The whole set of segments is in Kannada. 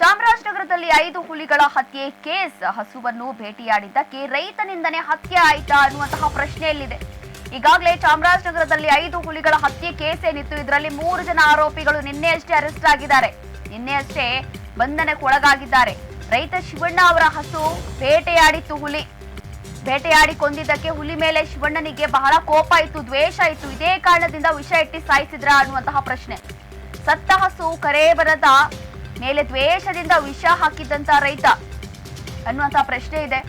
ಚಾಮರಾಜನಗರದಲ್ಲಿ ಐದು ಹುಲಿಗಳ ಹತ್ಯೆ ಕೇಸ್ ಹಸುವನ್ನು ಭೇಟಿಯಾಡಿದ್ದಕ್ಕೆ ರೈತನಿಂದನೇ ಹತ್ಯೆ ಆಯ್ತಾ ಅನ್ನುವಂತಹ ಪ್ರಶ್ನೆಯಲ್ಲಿದೆ. ಈಗಾಗಲೇ ಚಾಮರಾಜನಗರದಲ್ಲಿ ಐದು ಹುಲಿಗಳ ಹತ್ಯೆ ಕೇಸ್ ಏನಿತ್ತು, ಇದರಲ್ಲಿ ಮೂರು ಜನ ಆರೋಪಿಗಳು ನಿನ್ನೆಯಷ್ಟೇ ಅರೆಸ್ಟ್ ಆಗಿದ್ದಾರೆ. ನಿನ್ನೆಯಷ್ಟೇ ಬಂಧನಕ್ಕೆ ಒಳಗಾಗಿದ್ದಾರೆ. ರೈತ ಶಿವಣ್ಣ ಅವರ ಹಸು ಬೇಟೆಯಾಡಿತ್ತು ಹುಲಿ. ಬೇಟೆಯಾಡಿ ಕೊಂದಿದ್ದಕ್ಕೆ ಹುಲಿ ಮೇಲೆ ಶಿವಣ್ಣನಿಗೆ ಬಹಳ ಕೋಪ ಇತ್ತು, ದ್ವೇಷ ಇತ್ತು. ಇದೇ ಕಾರಣದಿಂದ ವಿಷ ಇಟ್ಟಿ ಸಾಯಿಸಿದ್ರ ಅನ್ನುವಂತಹ ಪ್ರಶ್ನೆ. ಸತ್ತ ಹಸು ಕರೆ ಬರದ ಮೇಲೆ ದ್ವೇಷದಿಂದ ವಿಷ ಹಾಕಿದ್ದಂತ ರೈತ. ಅನ್ನುವಂತ ಪ್ರಶ್ನೆ ಇದೆ.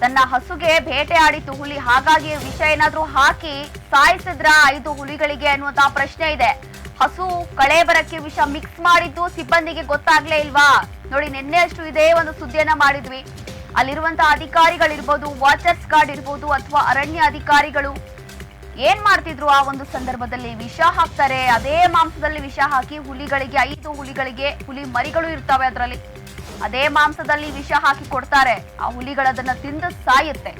ತನ್ನ ಹಸುಗೆ ಬೇಟೆ ಆಡಿತ್ತು ಹುಲಿ ಹಾಗಾಗಿ ವಿಷ ಏನಾದ್ರೂ ಹಾಕಿ ಸಾಯಿಸಿದ್ರ ಐದು ಹುಲಿಗಳಿಗೆ ಅನ್ನುವಂತ ಪ್ರಶ್ನೆ ಇದೆ. ಹಸು ಕಳೆ ಬರಕ್ಕೆ ವಿಷ ಮಿಕ್ಸ್ ಮಾಡಿದ್ದು ಸಿಬ್ಬಂದಿಗೆ ಗೊತ್ತಾಗ್ಲೇ ಇಲ್ವಾ? ನೋಡಿ, ನಿನ್ನೆ ಅಷ್ಟು ಇದೇ ಒಂದು ಸುದ್ದಿಯನ್ನ ಮಾಡಿದ್ವಿ. ಅಲ್ಲಿರುವಂತಹ ಅಧಿಕಾರಿಗಳಿರ್ಬೋದು ವಾಚರ್ಸ್ ಗಾರ್ಡ್ ಇರ್ಬೋದು ಅಥವಾ ಅರಣ್ಯ ಅಧಿಕಾರಿಗಳು ಏನ್ ಮಾಡ್ತಿದ್ರು ಆ ಒಂದು ಸಂದರ್ಭದಲ್ಲಿ? ವಿಷ ಹಾಕ್ತಾರೆ. ಅದೇ ಮಾಂಸದಲ್ಲಿ ವಿಷ ಹಾಕಿ ಹುಲಿಗಳಿಗೆ, ಐದು ಹುಲಿಗಳಿಗೆ ಹುಲಿ ಮರಿಗಳು ಇರ್ತವೆ ಅದರಲ್ಲಿ. ಅದೇ ಮಾಂಸದಲ್ಲಿ ವಿಷ ಹಾಕಿ ಕೊಡ್ತಾರೆ. ಆ ಹುಲಿಗಳದನ್ನ ತಿಂದು ಸಾಯುತ್ತೆ.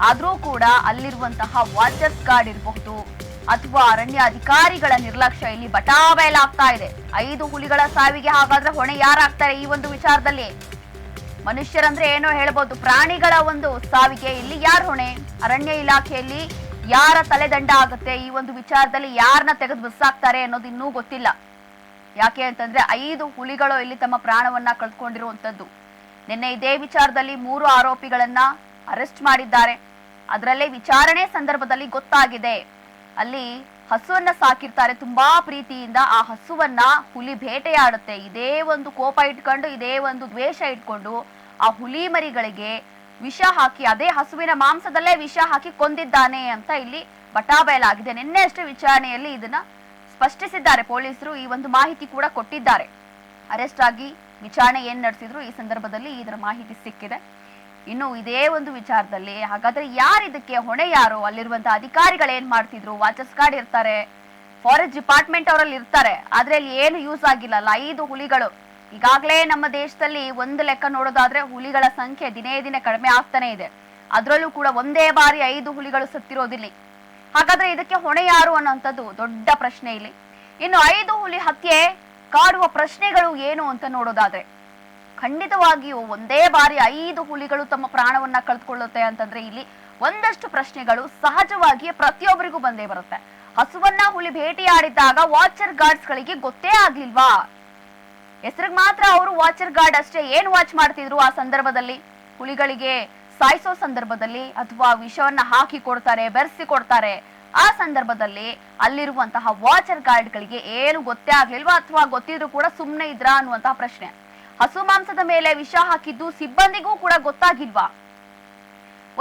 ಆದ್ರೂ ಕೂಡ ಅಲ್ಲಿರುವಂತಹ ವಾಚರ್ಸ್ ಗಾರ್ಡ್ ಇರಬಹುದು ಅಥವಾ ಅರಣ್ಯ ಅಧಿಕಾರಿಗಳ ನಿರ್ಲಕ್ಷ್ಯ ಇಲ್ಲಿ ಬಟಾಬಯಲಾಗ್ತಾ ಇದೆ. ಐದು ಹುಲಿಗಳ ಸಾವಿಗೆ ಹಾಗಾದ್ರೆ ಹೊಣೆ ಯಾರಾಗ್ತಾರೆ ಈ ಒಂದು ವಿಚಾರದಲ್ಲಿ? ಮನುಷ್ಯರಂದ್ರೆ ಏನೋ ಹೇಳ್ಬೋದು. ಪ್ರಾಣಿಗಳ ಒಂದು ಸಾವಿಗೆ ಇಲ್ಲಿ ಯಾರು ಹೊಣೆ? ಅರಣ್ಯ ಇಲಾಖೆಯಲ್ಲಿ ಯಾರ ತಲೆದಂಡ ಆಗುತ್ತೆ? ಈ ಒಂದು ವಿಚಾರದಲ್ಲಿ ಯಾರನ್ನ ತೆಗೆದು ಬಿಸಾಕ್ತಾರೆ ಅನ್ನೋದು ಇನ್ನೂ ಗೊತ್ತಿಲ್ಲ. ಯಾಕೆ ಅಂತಂದ್ರೆ ಐದು ಹುಲಿಗಳು ಇಲ್ಲಿ ತಮ್ಮ ಪ್ರಾಣವನ್ನ ಕಳ್ಕೊಂಡಿರುವಂತದ್ದು ನಿನ್ನೆ ಇದೇ ವಿಚಾರದಲ್ಲಿ ಮೂರು ಆರೋಪಿಗಳನ್ನ ಅರೆಸ್ಟ್ ಮಾಡಿದ್ದಾರೆ. ಅದರಲ್ಲೇ ವಿಚಾರಣೆ ಸಂದರ್ಭದಲ್ಲಿ ಗೊತ್ತಾಗಿದೆ. ಅಲ್ಲಿ ಹಸುವನ್ನ ಸಾಕಿರ್ತಾರೆ. ತುಂಬಾ ಪ್ರೀತಿಯಿಂದ ಆ ಹಸುವನ್ನ ಹುಲಿ ಬೇಟೆಯಾಡುತ್ತೆ. ಇದೇ ಒಂದು ಕೋಪ ಇಟ್ಕೊಂಡು, ಇದೇ ಒಂದು ದ್ವೇಷ ಇಟ್ಕೊಂಡು ಆ ಹುಲಿ ಮರಿಗಳಿಗೆ ವಿಷ ಹಾಕಿ, ಅದೇ ಹಸುವಿನ ಮಾಂಸದಲ್ಲೇ ವಿಷ ಹಾಕಿ ಕೊಂದಿದ್ದಾನೆ ಅಂತ ಇಲ್ಲಿ ಬಟಾಬಯಲಾಗಿದೆ ನಿನ್ನೆ ಅಷ್ಟೇ ವಿಚಾರಣೆಯಲ್ಲಿ ಇದನ್ನ ಸ್ಪಷ್ಟಿಸಿದ್ದಾರೆ ಪೊಲೀಸರು. ಈ ಒಂದು ಮಾಹಿತಿ ಕೂಡ ಕೊಟ್ಟಿದ್ದಾರೆ. ಅರೆಸ್ಟ್ ಆಗಿ ವಿಚಾರಣೆ ಏನ್ ನಡೆಸಿದ್ರು, ಈ ಸಂದರ್ಭದಲ್ಲಿ ಇದರ ಮಾಹಿತಿ ಸಿಕ್ಕಿದೆ. ಇನ್ನು ಇದೇ ಒಂದು ವಿಚಾರದಲ್ಲಿ, ಹಾಗಾದ್ರೆ ಯಾರು ಇದಕ್ಕೆ ಹೊಣೆ, ಯಾರು? ಅಲ್ಲಿರುವಂತಹ ಅಧಿಕಾರಿಗಳು ಏನ್ ಮಾಡ್ತಿದ್ರು? ವಾಚಸ್ ಗಾರ್ಡ್ ಇರ್ತಾರೆ, ಫಾರೆಸ್ಟ್ ಡಿಪಾರ್ಟ್ಮೆಂಟ್ ಅವರಲ್ಲಿ ಇರ್ತಾರೆ, ಆದ್ರೆ ಅಲ್ಲಿ ಏನು ಯೂಸ್ ಆಗಿಲ್ಲ. ಅಲ್ಲ, ಐದು ಹುಲಿಗಳು. ಈಗಾಗಲೇ ನಮ್ಮ ದೇಶದಲ್ಲಿ ಒಂದು ಲೆಕ್ಕ ನೋಡೋದಾದ್ರೆ ಹುಲಿಗಳ ಸಂಖ್ಯೆ ದಿನೇ ದಿನೇ ಕಡಿಮೆ ಆಗ್ತಾನೆ ಇದೆ. ಅದರಲ್ಲೂ ಕೂಡ ಒಂದೇ ಬಾರಿ ಐದು ಹುಲಿಗಳು ಸತ್ತಿರೋದಿಲ್ಲ. ಹಾಗಾದ್ರೆ ಇದಕ್ಕೆ ಹೊಣೆ ಯಾರು ಅನ್ನೋಂಥದ್ದು ದೊಡ್ಡ ಪ್ರಶ್ನೆ ಇಲ್ಲಿ. ಇನ್ನು ಐದು ಹುಲಿ ಹತ್ಯೆ ಕಾಡುವ ಪ್ರಶ್ನೆಗಳು ಏನು ಅಂತ ನೋಡೋದಾದ್ರೆ, ಖಂಡಿತವಾಗಿಯೂ ಒಂದೇ ಬಾರಿ ಐದು ಹುಲಿಗಳು ತಮ್ಮ ಪ್ರಾಣವನ್ನ ಕಳೆದುಕೊಳ್ಳುತ್ತೆ ಅಂತಂದ್ರೆ ಇಲ್ಲಿ ಒಂದಷ್ಟು ಪ್ರಶ್ನೆಗಳು ಸಹಜವಾಗಿಯೇ ಪ್ರತಿಯೊಬ್ಬರಿಗೂ ಬಂದೇ ಬರುತ್ತೆ. ಹಸುವನ್ನ ಹುಲಿ ಭೇಟಿಯಾಡಿದ್ದಾಗ ವಾಚರ್ ಗಾರ್ಡ್ಸ್ ಗಳಿಗೆ ಗೊತ್ತೇ ಆಗ್ಲಿಲ್ವಾ? ಹೆಸರಿಗೆ ಮಾತ್ರ ಅವರು ವಾಚರ್ ಗಾರ್ಡ್ ಅಷ್ಟೇ. ಏನ್ ವಾಚ್ ಮಾಡ್ತಿದ್ರು ಆ ಸಂದರ್ಭದಲ್ಲಿ? ಹುಲಿಗಳಿಗೆ ಸಾಯಿಸೋ ಸಂದರ್ಭದಲ್ಲಿ ಅಥವಾ ವಿಷವನ್ನ ಹಾಕಿ ಕೊಡ್ತಾರೆ, ಬೆರೆಸಿ ಕೊಡ್ತಾರೆ. ಆ ಸಂದರ್ಭದಲ್ಲಿ ಅಲ್ಲಿರುವಂತಹ ವಾಚರ್ ಗಾರ್ಡ್ಗಳಿಗೆ ಏನು ಗೊತ್ತೇ ಆಗ್ಲಿಲ್ವಾ? ಅಥವಾ ಗೊತ್ತಿದ್ರು ಕೂಡ ಸುಮ್ಮನೆ ಇದ್ರಾ ಅನ್ನುವಂತಹ ಪ್ರಶ್ನೆ. ಹಸು ಮಾಂಸದ ಮೇಲೆ ವಿಷ ಹಾಕಿದ್ದು ಸಿಬ್ಬಂದಿಗೂ ಕೂಡ ಗೊತ್ತಾಗಿಲ್ವಾ?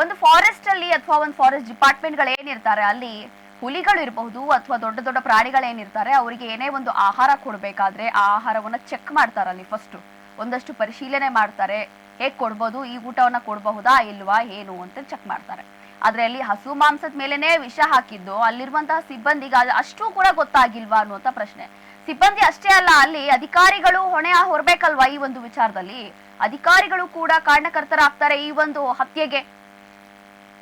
ಒಂದು ಫಾರೆಸ್ಟ್ ಅಲ್ಲಿ ಅಥವಾ ಒಂದು ಫಾರೆಸ್ಟ್ ಡಿಪಾರ್ಟ್ಮೆಂಟ್ಗಳು ಏನಿರ್ತಾರೆ, ಅಲ್ಲಿ ಹುಲಿಗಳು ಇರಬಹುದು ಅಥವಾ ದೊಡ್ಡ ದೊಡ್ಡ ಪ್ರಾಣಿಗಳೇನಿರ್ತಾರೆ ಅವರಿಗೆ ಏನೇ ಒಂದು ಆಹಾರ ಕೊಡ್ಬೇಕಾದ್ರೆ ಆ ಆಹಾರವನ್ನ ಚೆಕ್ ಮಾಡ್ತಾರೆ ಅಲ್ಲಿ ಫಸ್ಟ್ ಒಂದಷ್ಟು ಪರಿಶೀಲನೆ ಮಾಡ್ತಾರೆ, ಹೇಗ್ ಕೊಡ್ಬೋದು, ಈ ಊಟವನ್ನ ಕೊಡಬಹುದಾ, ಇಲ್ವಾ, ಏನು ಅಂತ ಚೆಕ್ ಮಾಡ್ತಾರೆ. ಆದ್ರೆ ಅಲ್ಲಿ ಹಸು ಮಾಂಸದ ಮೇಲೆನೆ ವಿಷ ಹಾಕಿದ್ದು, ಅಲ್ಲಿರುವಂತಹ ಸಿಬ್ಬಂದಿಗೆ ಅಷ್ಟು ಕೂಡ ಗೊತ್ತಾಗಿಲ್ವಾ ಅನ್ನುವಂತ ಪ್ರಶ್ನೆ. ಸಿಬ್ಬಂದಿ ಅಷ್ಟೇ ಅಲ್ಲ, ಅಲ್ಲಿ ಅಧಿಕಾರಿಗಳು ಹೊಣೆ ಹೊರಬೇಕಲ್ವಾ ಈ ಒಂದು ವಿಚಾರದಲ್ಲಿ? ಅಧಿಕಾರಿಗಳು ಕೂಡ ಕಾರಣಕರ್ತರಾಗ್ತಾರೆ ಈ ಒಂದು ಹತ್ಯೆಗೆ.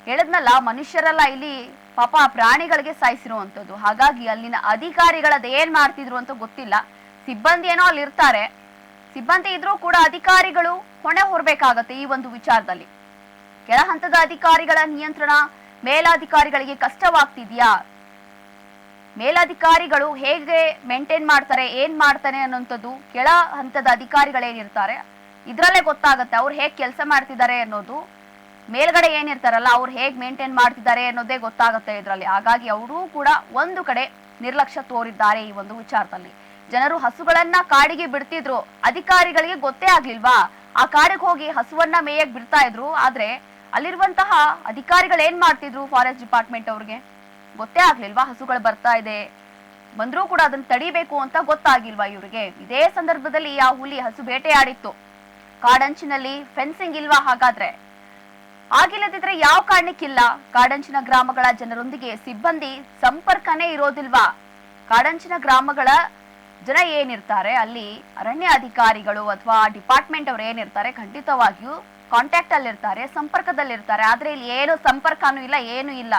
ಹೇಳದ್ನಲ್ಲ, ಮನುಷ್ಯರೆಲ್ಲ ಇಲ್ಲಿ ಪಾಪ ಪ್ರಾಣಿಗಳಿಗೆ ಸಾಯಿಸಿರುವಂತದ್ದು. ಹಾಗಾಗಿ ಅಲ್ಲಿನ ಅಧಿಕಾರಿಗಳು ಏನ್ ಮಾಡ್ತಿದ್ರು ಅಂತ ಗೊತ್ತಿಲ್ಲ. ಸಿಬ್ಬಂದಿ ಏನೋ ಅಲ್ಲಿ ಇರ್ತಾರೆ ಸಿಬ್ಬಂದಿ ಇದ್ರೂ ಕೂಡ ಅಧಿಕಾರಿಗಳು ಹೊಣೆ ಹೊರಬೇಕಾಗತ್ತೆ ಈ ಒಂದು ವಿಚಾರದಲ್ಲಿ. ಕೆಳ ಹಂತದ ಅಧಿಕಾರಿಗಳ ನಿಯಂತ್ರಣ ಮೇಲಾಧಿಕಾರಿಗಳಿಗೆ ಕಷ್ಟವಾಗ್ತಿದ್ಯಾ? ಮೇಲಾಧಿಕಾರಿಗಳು ಹೇಗೆ ಮೇಂಟೈನ್ ಮಾಡ್ತಾರೆ, ಏನ್ ಮಾಡ್ತಾನೆ ಅನ್ನೋಂಥದ್ದು ಕೆಳ ಹಂತದ ಅಧಿಕಾರಿಗಳೇನಿರ್ತಾರೆ, ಇದ್ರಲ್ಲೇ ಗೊತ್ತಾಗುತ್ತೆ. ಅವ್ರು ಹೇಗೆ ಕೆಲಸ ಮಾಡ್ತಿದ್ದಾರೆ ಅನ್ನೋದು. ಮೇಲ್ಗಡೆ ಏನಿರ್ತಾರಲ್ಲ, ಅವ್ರು ಹೇಗೆ ಮೇಂಟೈನ್ ಮಾಡ್ತಿದ್ದಾರೆ ಅನ್ನೋದೇ ಗೊತ್ತಾಗುತ್ತೆ ಇದರಲ್ಲಿ. ಹಾಗಾಗಿ ಅವರೂ ಕೂಡ ಒಂದು ಕಡೆ ನಿರ್ಲಕ್ಷ್ಯ ತೋರಿದ್ದಾರೆ ಈ ಒಂದು ವಿಚಾರದಲ್ಲಿ. ಜನರು ಹಸುಗಳನ್ನ ಕಾಡಿಗೆ ಬಿಡ್ತಿದ್ರು. ಅಧಿಕಾರಿಗಳಿಗೆ ಗೊತ್ತೇ ಆಗ್ಲಿಲ್ವಾ? ಆ ಕಾಡಿಗೆ ಹೋಗಿ ಹಸುವನ್ನ ಮೇಯಕ್ ಬಿಡ್ತಾ ಇದ್ರು. ಆದ್ರೆ ಅಲ್ಲಿರುವಂತಹ ಅಧಿಕಾರಿಗಳು ಏನ್ ಮಾಡ್ತಿದ್ರು ಫಾರೆಸ್ಟ್ ಡಿಪಾರ್ಟ್ಮೆಂಟ್ ಅವ್ರಿಗೆ? ಗೊತ್ತೇ ಆಗ್ಲಿಲ್ವಾ? ಹಸುಗಳು ಬರ್ತಾ ಇದೆ. ಬಂದ್ರೂ ಕೂಡ ಅದನ್ನ ತಡಿಬೇಕು ಅಂತ ಗೊತ್ತಾಗಿಲ್ವಾ ಇವ್ರಿಗೆ? ಇದೇ ಸಂದರ್ಭದಲ್ಲಿ ಆ ಹುಲಿ ಹಸು ಬೇಟೆಯಾಡಿತ್ತು. ಕಾಡಂಚಿನಲ್ಲಿ ಫೆನ್ಸಿಂಗ್ ಇಲ್ವಾ ಹಾಗಾದ್ರೆ? ಆಗಿಲ್ಲದಿದ್ರೆ ಯಾವ ಕಾರಣಕ್ಕಿಲ್ಲ? ಕಾಡಂಚಿನ ಗ್ರಾಮಗಳ ಜನರೊಂದಿಗೆ ಸಿಬ್ಬಂದಿ ಸಂಪರ್ಕನೇ ಇರೋದಿಲ್ವಾ? ಕಾಡಂಚಿನ ಗ್ರಾಮಗಳ ಜನ ಏನಿರ್ತಾರೆ? ಅಲ್ಲಿ ಅರಣ್ಯ ಅಧಿಕಾರಿಗಳು ಅಥವಾ ಡಿಪಾರ್ಟ್ಮೆಂಟ್ ಅವ್ರು ಏನಿರ್ತಾರೆ, ಖಂಡಿತವಾಗಿಯೂ ಕಾಂಟ್ಯಾಕ್ಟ್ ಅಲ್ಲಿ ಇರ್ತಾರೆ ಸಂಪರ್ಕದಲ್ಲಿರ್ತಾರೆ. ಆದ್ರೆ ಇಲ್ಲಿ ಏನು ಸಂಪರ್ಕನೂ ಇಲ್ಲ, ಏನು ಇಲ್ಲ.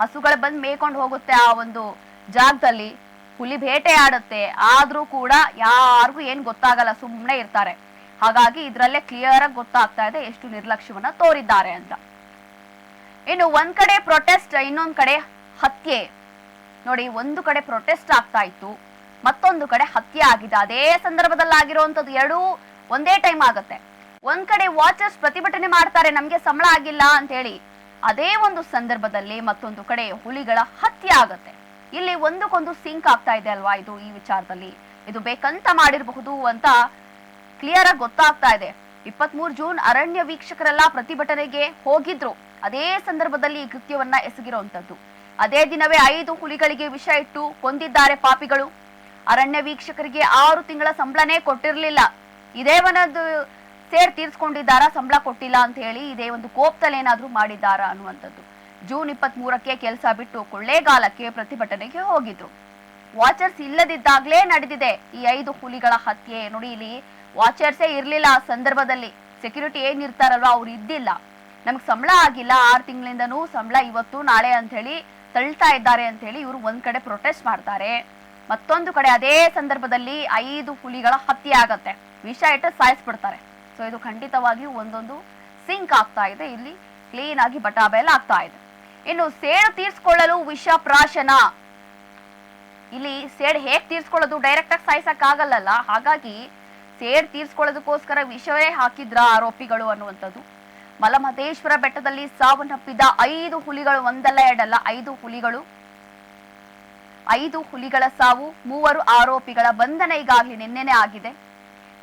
ಹಸುಗಳು ಬಂದು ಮೇಯ್ಕೊಂಡು ಹೋಗುತ್ತೆ ಆ ಒಂದು ಜಾಗದಲ್ಲಿ. ಹುಲಿ ಬೇಟೆ ಆಡುತ್ತೆ ಆದ್ರೂ ಕೂಡ ಯಾರಿಗೂ ಏನ್ ಗೊತ್ತಾಗಲ್ಲ ಸುಮ್ಮನೆ ಇರ್ತಾರೆ. ಹಾಗಾಗಿ ಇದರಲ್ಲೇ ಕ್ಲಿಯರ್ ಆಗಿ ಗೊತ್ತಾಗ್ತಾ ಇದೆ ಎಷ್ಟು ನಿರ್ಲಕ್ಷ್ಯವನ್ನ ತೋರಿದ್ದಾರೆ ಅಂತ. ಇನ್ನು ಒಂದ್ ಕಡೆ ಪ್ರೊಟೆಸ್ಟ್ ಇನ್ನೊಂದ್ ಕಡೆ ಹತ್ಯೆ. ನೋಡಿ, ಒಂದು ಕಡೆ ಪ್ರೊಟೆಸ್ಟ್ ಆಗ್ತಾ ಇತ್ತು, ಮತ್ತೊಂದು ಕಡೆ ಹತ್ಯೆ ಆಗಿದೆ. ಅದೇ ಸಂದರ್ಭದಲ್ಲಿ ಆಗಿರುವಂತದ್ದು ಎರಡೂ ಒಂದೇ ಟೈಮ್ ಆಗುತ್ತೆ. ಒಂದ್ ಕಡೆ ವಾಚರ್ಸ್ ಪ್ರತಿಭಟನೆ ಮಾಡ್ತಾರೆ, ನಮ್ಗೆ ಸಂಬಳ ಆಗಿಲ್ಲ ಅಂತ ಹೇಳಿ ಅದೇ ಒಂದು ಸಂದರ್ಭದಲ್ಲಿ ಮತ್ತೊಂದು ಕಡೆ ಹುಲಿಗಳ ಹತ್ಯೆ ಆಗತ್ತೆ. ಇಲ್ಲಿ ಒಂದಕ್ಕೊಂದು ಸಿಂಕ್ ಆಗ್ತಾ ಇದೆ ಅಲ್ವಾ ಇದು ಈ ವಿಚಾರದಲ್ಲಿ? ಇದು ಬೇಕಂತ ಮಾಡಿರಬಹುದು ಅಂತ ಕ್ಲಿಯರ್ ಆಗಿ ಗೊತ್ತಾಗ್ತಾ ಇದೆ. ಇಪ್ಪತ್ಮೂರು ಜೂನ್ ಅರಣ್ಯ ವೀಕ್ಷಕರೆಲ್ಲ ಪ್ರತಿಭಟನೆಗೆ ಹೋಗಿದ್ರು. ಅದೇ ಸಂದರ್ಭದಲ್ಲಿ ಈ ಕೃತ್ಯವನ್ನ ಎಸಗಿರುವಂತದ್ದು. ಅದೇ ದಿನವೇ ಐದು ಹುಲಿಗಳಿಗೆ ವಿಷ ಇಟ್ಟು ಕೊಂದಿದ್ದಾರೆ ಪಾಪಿಗಳು. ಅರಣ್ಯ ವೀಕ್ಷಕರಿಗೆ ಆರು ತಿಂಗಳ ಸಂಬಳನೇ ಕೊಟ್ಟಿರಲಿಲ್ಲ. ಇದೇ ಒಂದು ಸೇರ್ ತೀರ್ಸ್ಕೊಂಡಿದ್ದಾರಾ? ಸಂಬಳ ಕೊಟ್ಟಿಲ್ಲ ಅಂತ ಹೇಳಿ ಇದೇ ಒಂದು ಕೋಪ್ತಲೇನಾದ್ರೂ ಮಾಡಿದ್ದಾರಾ ಅನ್ನುವಂಥದ್ದು. ಜೂನ್ ಇಪ್ಪತ್ತ್ ಮೂರಕ್ಕೆ ಕೆಲಸ ಬಿಟ್ಟು ಕೊಳ್ಳೇಗಾಲಕ್ಕೆ ಪ್ರತಿಭಟನೆಗೆ ಹೋಗಿದ್ರು. ವಾಚರ್ಸ್ ಇಲ್ಲದಿದ್ದಾಗ್ಲೇ ನಡೆದಿದೆ ಈ ಐದು ಹುಲಿಗಳ ಹತ್ಯೆ. ನೋಡಿ, ಇಲ್ಲಿ ವಾಚರ್ಸೇ ಇರ್ಲಿಲ್ಲ ಆ ಸಂದರ್ಭದಲ್ಲಿ. ಸೆಕ್ಯೂರಿಟಿ ಏನ್ ಇರ್ತಾರಲ್ವಾ ಅವ್ರು ಇದ್ದಿಲ್ಲ. ನಮ್ಗೆ ಸಂಬಳ ಆಗಿಲ್ಲ. ಆರು ತಿಂಗಳಿಂದನು ಸಂಬಳ ಇವತ್ತು, ನಾಳೆ ಅಂತ ಹೇಳಿ ತಳ್ತಾ ಇದ್ದಾರೆ ಅಂತ ಹೇಳಿ ಇವರು ಒಂದ್ ಕಡೆ ಪ್ರೊಟೆಸ್ಟ್ ಮಾಡ್ತಾರೆ. ಮತ್ತೊಂದು ಕಡೆ ಅದೇ ಸಂದರ್ಭದಲ್ಲಿ ಐದು ಹುಲಿಗಳ ಹತ್ಯೆ ಆಗತ್ತೆ. ವಿಷ ಇಟ್ಟು ಸಾಯಿಸ್ಬಿಡ್ತಾರೆ. ಸೊ ಇದು ಖಂಡಿತವಾಗಿಯೂ ಒಂದೊಂದು ಸಿಂಕ್ ಆಗ್ತಾ ಇದೆ. ಇಲ್ಲಿ ಕ್ಲೀನ್ ಆಗಿ ಬಟಾಬೆಲ್ ಆಗ್ತಾ ಇದೆ. ಇನ್ನು ಸೇಡು ತೀರ್ಸ್ಕೊಳ್ಳಲು ವಿಷ ಪ್ರಾಶನ. ಇಲ್ಲಿ ಸೇಡ್ ಹೇಗ್ ತೀರ್ಸ್ಕೊಳ್ಳೋದು? ಡೈರೆಕ್ಟ್ ಆಗಿ ಸಾಯಿಸಕ್ ಆಗಲ್ಲಲ್ಲ ಹಾಗಾಗಿ ಸೇಡ್ ತೀರ್ಸ್ಕೊಳ್ಳೋದಕ್ಕೋಸ್ಕರ ವಿಷವೇ ಹಾಕಿದ್ರ ಆರೋಪಿಗಳು ಅನ್ನುವಂಥದ್ದು. ಮಲಮಹದೇಶ್ವರ ಬೆಟ್ಟದಲ್ಲಿ ಸಾವನ್ನಪ್ಪಿದ ಐದು ಹುಲಿಗಳು, ಒಂದಲ್ಲ ಎರಡಲ್ಲ, ಐದು ಹುಲಿಗಳು. ಐದು ಹುಲಿಗಳ ಸಾವು ಮೂವರು ಆರೋಪಿಗಳ ಬಂಧನ ಈಗಾಗಲೇ ನಿನ್ನೆನೆ ಆಗಿದೆ.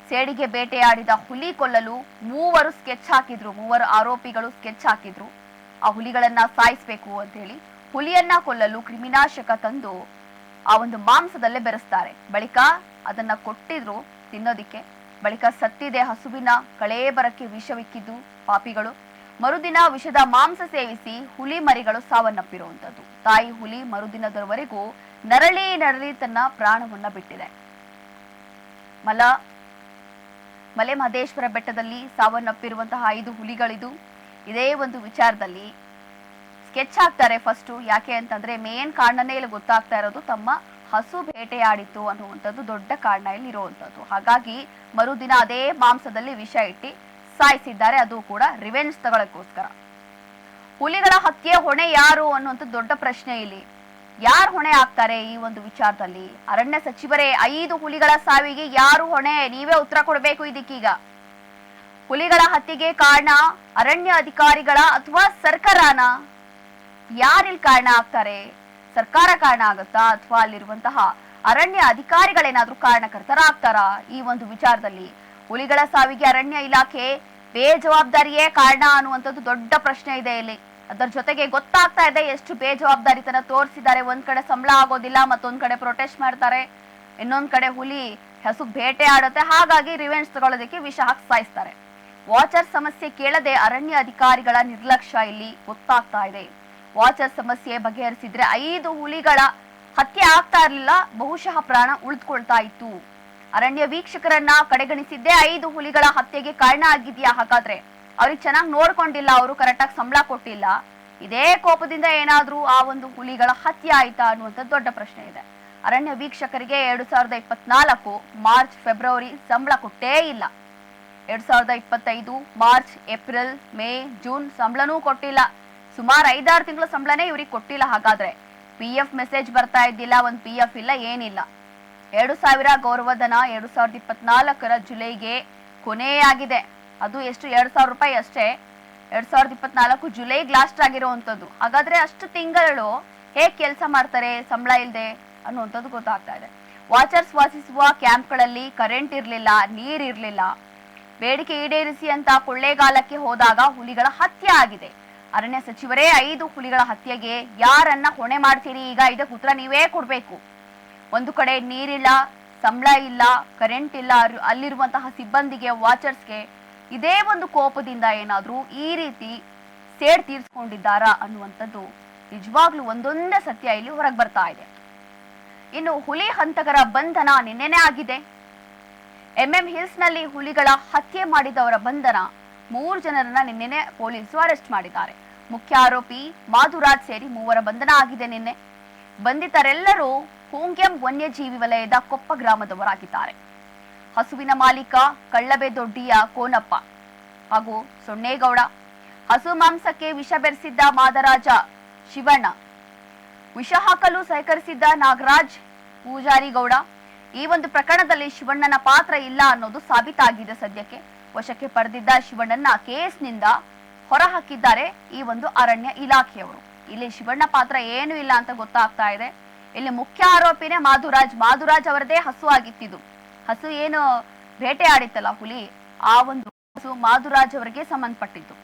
ಸೇಡಿಗೆ ಬೇಟೆಯಾಡಿದ ಹುಲಿ ಕೊಲ್ಲಲು ಮೂವರು ಸ್ಕೆಚ್ ಹಾಕಿದ್ರು, ಮೂವರು ಆರೋಪಿಗಳು ಸ್ಕೆಚ್ ಹಾಕಿದ್ರು. ಆ ಹುಲಿಗಳನ್ನ ಸಾಯಿಸ್ಬೇಕು ಅಂತ ಹೇಳಿ ಹುಲಿಯನ್ನ ಕೊಲ್ಲಲು ಕ್ರಿಮಿನಾಶಕ ತಂದು ಆ ಒಂದು ಮಾಂಸದಲ್ಲೇ ಬೆರೆಸ್ತಾರೆ. ಬಳಿಕ ಅದನ್ನ ಕೊಟ್ಟಿದ್ರು ತಿನ್ನೋದಿಕ್ಕೆ. ಬಳಿಕ ಸತ್ತಿದೆ ಹಸುವಿನ ಕಳೇಬರಕ್ಕೆ ವಿಷವಿಕ್ಕಿದ್ದು ಪಾಪಿಗಳು. ಮರುದಿನ ವಿಷದ ಮಾಂಸ ಸೇವಿಸಿ ಹುಲಿ ಮರಿಗಳು ಸಾವನ್ನಪ್ಪಿರುವಂತದ್ದು ತಾಯಿ ಹುಲಿ ಮರುದಿನದವರೆಗೂ ನರಳಿ ನರಳಿ ತನ್ನ ಪ್ರಾಣವನ್ನ ಬಿಟ್ಟಿದೆ. ಮಲ, ಮಲೆ ಮಹದೇಶ್ವರ ಬೆಟ್ಟದಲ್ಲಿ ಸಾವನ್ನಪ್ಪಿರುವಂತಹ ಐದು ಹುಲಿಗಳಿದು ಇದೇ ಒಂದು ವಿಚಾರದಲ್ಲಿ ಸ್ಕೆಚ್ ಹಾಕ್ತಾರೆ ಫಸ್ಟು. ಯಾಕೆ ಅಂತಂದ್ರೆ ಮೇನ್ ಕಾರಣನೇ ಇಲ್ಲಿ ಗೊತ್ತಾಗ್ತಾ ಇರೋದು ತಮ್ಮ ಹಸು ಬೇಟೆಯಾಡಿತ್ತು ಅನ್ನುವಂಥದ್ದು ದೊಡ್ಡ ಕಾರಣ ಇಲ್ಲಿ ಇರುವಂಥದ್ದು ಹಾಗಾಗಿ ಮರುದಿನ ಅದೇ ಮಾಂಸದಲ್ಲಿ ವಿಷ ಇಟ್ಟು ಸಾಯಿಸಿದ್ದಾರೆ. ಅದು ಕೂಡ ರಿವೆಂಜ್ ತಗೊಳಕ್ಕೋಸ್ಕರ. ಹುಲಿಗಳ ಹತ್ಯೆ ಹೊಣೆ ಯಾರು ಅನ್ನುವಂಥ ದೊಡ್ಡ ಪ್ರಶ್ನೆ ಇಲ್ಲಿ. ಯಾರು ಹೊಣೆ ಆಗ್ತಾರೆ ಈ ಒಂದು ವಿಚಾರದಲ್ಲಿ? ಅರಣ್ಯ ಸಚಿವರೇ, ಐದು ಹುಲಿಗಳ ಸಾವಿಗೆ ಯಾರು ಹೊಣೆ? ನೀವೇ ಉತ್ತರ ಕೊಡಬೇಕು ಇದಕ್ಕೀಗ ಹುಲಿಗಳ ಹತ್ಯೆಗೆ ಕಾರಣ ಅರಣ್ಯ ಅಧಿಕಾರಿಗಳ ಅಥವಾ ಸರ್ಕಾರನ? ಯಾರಿಲ್ ಕಾರಣ ಆಗ್ತಾರೆ? ಸರ್ಕಾರ ಕಾರಣ ಆಗುತ್ತಾ? ಅಥವಾ ಅಲ್ಲಿರುವಂತಹ ಅರಣ್ಯ ಅಧಿಕಾರಿಗಳೇನಾದ್ರೂ ಕಾರಣಕರ್ತರಾಗ್ತಾರಾ? ಈ ಒಂದು ವಿಚಾರದಲ್ಲಿ ಹುಲಿಗಳ ಸಾವಿಗೆ ಅರಣ್ಯ ಇಲಾಖೆ ಬೇಜವಾಬ್ದಾರಿಯೇ ಕಾರಣ ಅನ್ನುವಂಥದ್ದು ದೊಡ್ಡ ಪ್ರಶ್ನೆ ಇದೆ ಇಲ್ಲಿ. ಅದರ ಜೊತೆಗೆ ಗೊತ್ತಾಗ್ತಾ ಇದೆ ಎಷ್ಟು ಬೇಜವಾಬ್ದಾರಿತನ ತೋರಿಸಿದ್ದಾರೆ. ಒಂದ್ ಕಡೆ ಸಂಬಳ ಆಗೋದಿಲ್ಲ, ಮತ್ತೊಂದ್ ಕಡೆ ಪ್ರೊಟೆಸ್ಟ್ ಮಾಡ್ತಾರೆ. ಇನ್ನೊಂದ್ ಕಡೆ ಹುಲಿ ಹಸು ಬೇಟೆ ಆಡುತ್ತೆ. ಹಾಗಾಗಿ ರಿವೆಂಜ್ ತಗೊಳ್ಳೋದಕ್ಕೆ ವಿಷ ಹಾಕಿ ಸಾಯಿಸ್ತಾರೆ. ವಾಚರ್ ಸಮಸ್ಯೆ ಕೇಳದೆ ಅರಣ್ಯ ಅಧಿಕಾರಿಗಳ ನಿರ್ಲಕ್ಷ್ಯ ಇಲ್ಲಿ ಗೊತ್ತಾಗ್ತಾ ಇದೆ. ವಾಚರ್ ಸಮಸ್ಯೆ ಬಗೆಹರಿಸಿದ್ರೆ ಐದು ಹುಲಿಗಳ ಹತ್ಯೆ ಆಗ್ತಾ ಇರಲಿಲ್ಲ, ಬಹುಶಃ ಪ್ರಾಣ ಉಳಿದುಕೊಳ್ತಾ ಇತ್ತು. ಅರಣ್ಯ ವೀಕ್ಷಕರನ್ನ ಕಡೆಗಣಿಸಿದ್ದೇ ಐದು ಹುಲಿಗಳ ಹತ್ಯೆಗೆ ಕಾರಣ ಆಗಿದೆಯಾ? ಹಾಗಾದ್ರೆ ಅವ್ರಿಗೆ ಚೆನ್ನಾಗಿ ನೋಡ್ಕೊಂಡಿಲ್ಲ ಅವರು, ಕರೆಕ್ಟಾಗಿ ಸಂಬಳ ಕೊಟ್ಟಿಲ್ಲ. ಇದೇ ಕೋಪದಿಂದ ಏನಾದ್ರೂ ಆ ಒಂದು ಹುಲಿಗಳ ಹತ್ಯೆ ಆಯ್ತಾ ಅನ್ನುವಂಥದ್ದು ದೊಡ್ಡ ಪ್ರಶ್ನೆ ಇದೆ. ಅರಣ್ಯ ವೀಕ್ಷಕರಿಗೆ ಎರಡು ಸಾವಿರದ ಇಪ್ಪತ್ನಾಲ್ಕು ಮಾರ್ಚ್, ಫೆಬ್ರವರಿ ಸಂಬಳ ಕೊಟ್ಟೇ ಇಲ್ಲ. ಎರಡ್ ಸಾವಿರದ ಇಪ್ಪತ್ತೈದು ಮಾರ್ಚ್, ಏಪ್ರಿಲ್, ಮೇ, ಜೂನ್ ಸಂಬಳನೂ ಕೊಟ್ಟಿಲ್ಲ. ಸುಮಾರು ಐದಾರು ತಿಂಗಳ ಸಂಬಳನೇ ಇವ್ರಿಗೆ ಕೊಟ್ಟಿಲ್ಲ. ಹಾಗಾದ್ರೆ ಪಿ ಎಫ್ ಮೆಸೇಜ್ ಬರ್ತಾ ಇದ್ದಿಲ್ಲ, ಒಂದ್ ಪಿ ಎಫ್ ಇಲ್ಲ, ಏನಿಲ್ಲ. ಎರಡು ಸಾವಿರ ಗೌರವಧನ, ಎರಡು ಸಾವಿರದ ಇಪ್ಪತ್ನಾಲ್ಕರ ಜುಲೈಗೆ ಕೊನೆಯಾಗಿದೆ. ಅದು ಎಷ್ಟು? ಎರಡು ಸಾವಿರ ರೂಪಾಯಿ ಅಷ್ಟೇ. ಎರಡ್ ಸಾವಿರದ ಇಪ್ಪತ್ನಾಲ್ಕು ಜುಲೈಗೆ ಲಾಸ್ಟ್ ಆಗಿರುವಂಥದ್ದು. ಹಾಗಾದ್ರೆ ಅಷ್ಟು ತಿಂಗಳು ಹೇಗ್ ಕೆಲಸ ಮಾಡ್ತಾರೆ, ಸಂಬಳ ಇಲ್ಲದೆ ಅನ್ನುವಂಥದ್ದು ಗೊತ್ತಾಗ್ತಾ ಇದೆ. ವಾಚರ್ಸ್ ವಾಸಿಸುವ ಕ್ಯಾಂಪ್ಗಳಲ್ಲಿ ಕರೆಂಟ್ ಇರಲಿಲ್ಲ, ನೀರ್ ಇರಲಿಲ್ಲ. ಬೇಡಿಕೆ ಈಡೇರಿಸಿ ಅಂತ ಕೊಳ್ಳೇಗಾಲಕ್ಕೆ ಹೋದಾಗ ಹುಲಿಗಳ ಹತ್ಯೆ ಆಗಿದೆ. ಅರಣ್ಯ ಸಚಿವರೇ, ಐದು ಹುಲಿಗಳ ಹತ್ಯೆಗೆ ಯಾರನ್ನ ಹೊಣೆ ಮಾಡ್ತೀರಿ? ಈಗ ಇದಕ್ಕೆ ಉತ್ತರ ನೀವೇ ಕೊಡ್ಬೇಕು. ಒಂದು ಕಡೆ ನೀರಿಲ್ಲ, ಸಂಬಳ ಇಲ್ಲ ಕರೆಂಟ್ ಇಲ್ಲ ಅಲ್ಲಿರುವಂತಹ ಸಿಬ್ಬಂದಿಗೆ ವಾಚರ್ಸ್ಗೆ ಇದೇ ಒಂದು ಕೋಪದಿಂದ ಏನಾದ್ರೂ ಈ ರೀತಿ ಸೇಡ್ ತೀರ್ಸ್ಕೊಂಡಿದ್ದಾರಾ ಅನ್ನುವಂಥದ್ದು ನಿಜವಾಗ್ಲೂ ಒಂದೊಂದೇ ಸತ್ಯ ಇಲ್ಲಿ ಹೊರಗೆ ಬರ್ತಾ ಇದೆ. ಇನ್ನು ಹುಲಿ ಹಂತಕರ ಬಂಧನ ನಿನ್ನೆನೆ ಆಗಿದೆ. ಎಂಎಂ ಹಿಲ್ಸ್ನಲ್ಲಿ ಹುಲಿಗಳ ಹತ್ಯೆ ಮಾಡಿದವರ ಬಂಧನ ಮೂರು ಜನರನ್ನ ನಿನ್ನೆನೆ ಪೊಲೀಸರು ಅರೆಸ್ಟ್ ಮಾಡಿದ್ದಾರೆ. ಮುಖ್ಯ ಆರೋಪಿ ಮಾಧುರಾಜ್ ಸೇರಿ ಮೂವರ ಬಂಧನ ಆಗಿದೆ ನಿನ್ನೆ. ಬಂಧಿತರೆಲ್ಲರೂ ಹೂಂಗ್ಯಂ ವನ್ಯಜೀವಿ ವಲಯದ ಕೊಪ್ಪ ಗ್ರಾಮದವರಾಗಿದ್ದಾರೆ. ಹಸುವಿನ ಮಾಲೀಕ ಕಳ್ಳಬೆ ದೊಡ್ಡಿಯ ಕೋನಪ್ಪ ಹಾಗೂ ಸೊಣ್ಣೇಗೌಡ ಹಸು ಮಾಂಸಕ್ಕೆ ವಿಷ ಬೆರೆಸಿದ್ದ ಮಾದರಾಜ ಶಿವಣ್ಣ, ವಿಷ ಹಾಕಲು ಸಹಕರಿಸಿದ್ದ ನಾಗರಾಜ್ ಪೂಜಾರಿಗೌಡ, ಈ ಒಂದು ಪ್ರಕರಣದಲ್ಲಿ ಶಿವಣ್ಣನ ಪಾತ್ರ ಇಲ್ಲ ಅನ್ನೋದು ಸಾಬೀತಾಗಿದೆ ಸದ್ಯಕ್ಕೆ. ವಶಕ್ಕೆ ಪಡೆದಿದ್ದ ಶಿವಣ್ಣನ ಕೇಸ್ನಿಂದ ಹೊರಹಾಕಿದ್ದಾರೆ ಈ ಒಂದು ಅರಣ್ಯ ಇಲಾಖೆಯವರು. ಇಲ್ಲಿ ಶಿವಣ್ಣ ಪಾತ್ರ ಏನು ಇಲ್ಲ ಅಂತ ಗೊತ್ತಾಗ್ತಾ ಇದೆ. ಇಲ್ಲಿ ಮುಖ್ಯ ಆರೋಪಿನೇ ಮಾಧುರಾಜ್. ಮಾಧುರಾಜ್ ಅವರದೇ ಹಸು ಆಗಿತ್ತಿದ್ದು. ಹಸು ಏನು ಬೇಟೆ ಆಡಿತ್ತಲ್ಲ ಹುಲಿ, ಆ ಒಂದು ಹಸು ಮಾಧುರಾಜ್ ಅವರಿಗೆ ಸಂಬಂಧಪಟ್ಟಿದ್ದು.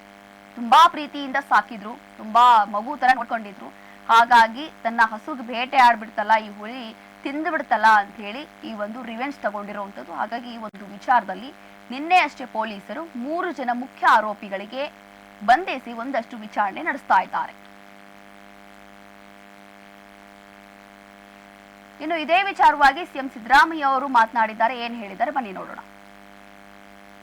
ತುಂಬಾ ಪ್ರೀತಿಯಿಂದ ಸಾಕಿದ್ರು, ತುಂಬಾ ಮಗು ತರ ನೋಡ್ಕೊಂಡಿದ್ರು. ಹಾಗಾಗಿ ತನ್ನ ಹಸುಗೆ ಬೇಟೆ ಆಡ್ಬಿಡ್ತಲ್ಲ, ಈ ಹುಲಿ ತಿಂದು ಬಿಡ್ತಲ್ಲ ಅಂತ ಹೇಳಿ ಈ ಒಂದು ರಿವೆಂಜ್ ತಗೊಂಡಿರುವಂಥದ್ದು. ಹಾಗಾಗಿ ಈ ಒಂದು ವಿಚಾರದಲ್ಲಿ ನಿನ್ನೆ ಅಷ್ಟೇ ಪೊಲೀಸರು ಮೂರು ಜನ ಮುಖ್ಯ ಆರೋಪಿಗಳಿಗೆ ಬಂಧಿಸಿ ಒಂದಷ್ಟು ವಿಚಾರಣೆ ನಡೆಸ್ತಾ ಇದ್ದಾರೆ. ಇನ್ನು ಇದೇ ವಿಚಾರವಾಗಿ ಸಿಎಂ ಸಿದ್ದರಾಮಯ್ಯ ಅವರು ಮಾತನಾಡಿದ್ದಾರೆ ಏನ್ ಹೇಳಿದ್ದಾರೆ ಬನ್ನಿ ನೋಡೋಣ.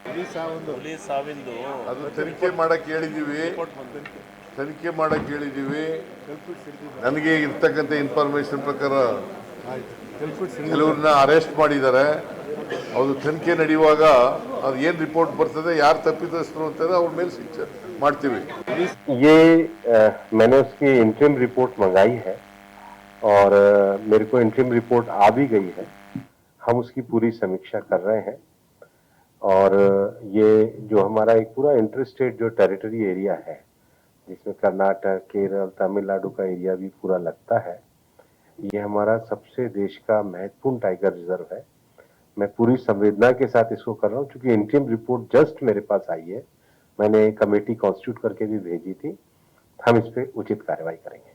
ಹುಲಿ ಸಾವಿಂದು ಅದು ತನಿಖೆ ಮಾಡಕ್ಕೆ ಹೇಳಿದೀವಿ ತನಿಖೆ ಮಾಡಕ್ ಹೇಳಿದೀವಿ ನನಗೆ ಇರ್ತಕ್ಕಂಥ ಇನ್ಫಾರ್ಮೇಶನ್ ಪ್ರಕಾರ ಕೆಲವ್ರನ್ನ ಅರೆಸ್ಟ್ ಮಾಡಿದ್ದಾರೆ. ಅದು ತನಿಖೆ ನಡೆಯುವಾಗ ಅದು ಏನು ರಿಪೋರ್ಟ್ ಬರ್ತದೆ ಯಾರು ತಪ್ಪಿತಸ್ಥರು ಅಂತಾರೆ ಅವ್ರ ಮೇಲೆ ಶಿಕ್ಷೆ ಮಾಡ್ತೀವಿ ये अ, मैंने उसकी इंटरिम रिपोर्ट मंगाई है और अ, मेरे को इंटरिम रिपोर्ट आ भी गई है हम उसकी पूरी समीक्षा कर रहे हैं और अ, ये जो हमारा एक पूरा इंटर स्टेट जो टेरिटरी एरिया है जिसमें कर्नाटक केरल तमिलनाडु का एरिया भी पूरा लगता है ये हमारा सबसे देश का महत्वपूर्ण टाइगर रिजर्व है मैं पूरी संवेदना के साथ इसको कर रहा हूँ चूँकि इंटरम रिपोर्ट जस्ट मेरे पास आई है। मैंने कमेटी कॉन्स्टिट्यूट करके भी भेजी थी। हम इस पर उचित कार्रवाई करेंगे।